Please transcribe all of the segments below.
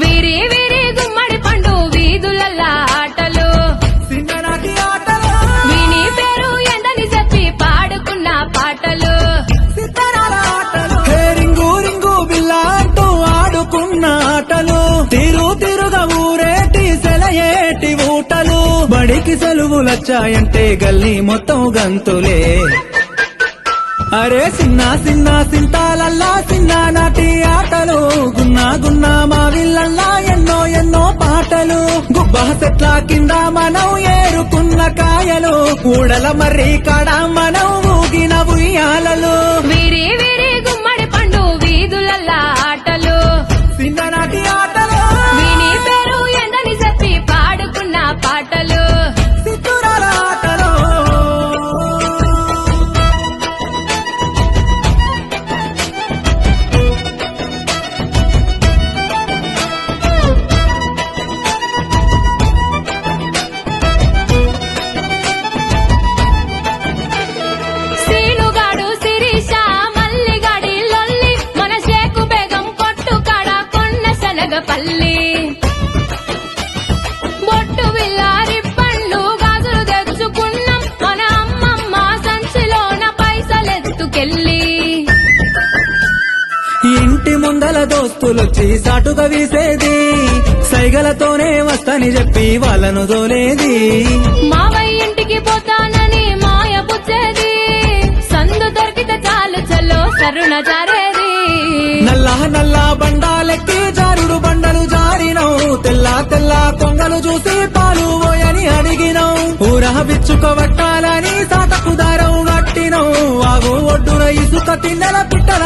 వీరి వీరి గుమ్మడి పండు వీధులల్లా ఆటలు. చిన్ననాటి ఆటలు. విని పేరు ఎందని చెప్పి పాడుకున్న పాటలు. ఆటలు. హే రింగు రింగు బిల్ల అంటూ ఆడుకున్న ఆటలు. తిరు తిరుగా ఊరేటి సెలయేటి ఊటలు. బడికి సెలవులొచ్చాయంటే గల్లీ మొత్తం గంతులే. అరే సిన్న సిన్న సింతాలల్లా సిన్న నాటి ఆటలు. గున్నా చెట్ల కింద మనం ఏరుకున్న కాయలు కూడల మర్రి కాడ శనగపల్లి బొట్టు విల్లారి పండ్లు గాజులు తెచ్చుకున్నాం. మన అమ్మమ్మ సంచిలోన పైసలెత్తుకెళ్ళి. ఇంటి ముందల దోస్తులొచ్చి సాటుగా వీసేది. సైగలతోనే వస్తని చెప్పి వాళ్ళను దోలేది. మావయ్య ఇంటికి పోతానని మాయ పుచ్చేది. సందు దొరికితే చాలు చల్లో సరుణ జారేది. నల్ల నల్ల బండాలెక్కి జారుడు జారినవు. తెల్ల తెల్ల కొంగలు చూసి పాలు పోయని అడిగినవు. ఊరహ బిచ్చుకోవట్టాలని సాటకు దారం గట్టినవు ఆగు ఒడ్డున ఇసుక తిన్నెల పిట్టల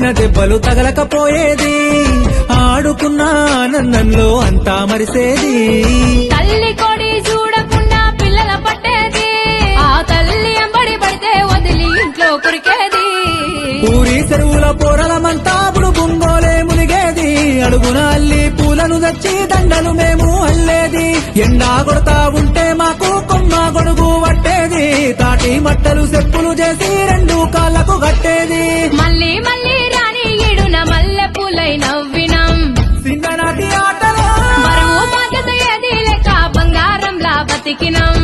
కొట్టిన దెబ్బలు తగలకపోయేది. ఆడుకున్న ఆనందంలో అంతా మరిసేది. తల్లి కొడి చూడకుండా పిల్లల పట్టేది. ఆ తల్లి అంబడి పడితే వదిలి ఇంట్లో కురికేది. ఊరి చెరువుల పోరలమంతా బుంగోలే మునిగేది. అడుగున అల్లి పూలను తెచ్చి దండలు మేము అల్లేది. ఎండా కొడతా ఉంటే మాకు కొమ్మ గొడుగు పట్టేది. తాటి మట్టలు చెప్పులు చేసి రెండు కాళ్ళకు కట్టేది. బతికినం.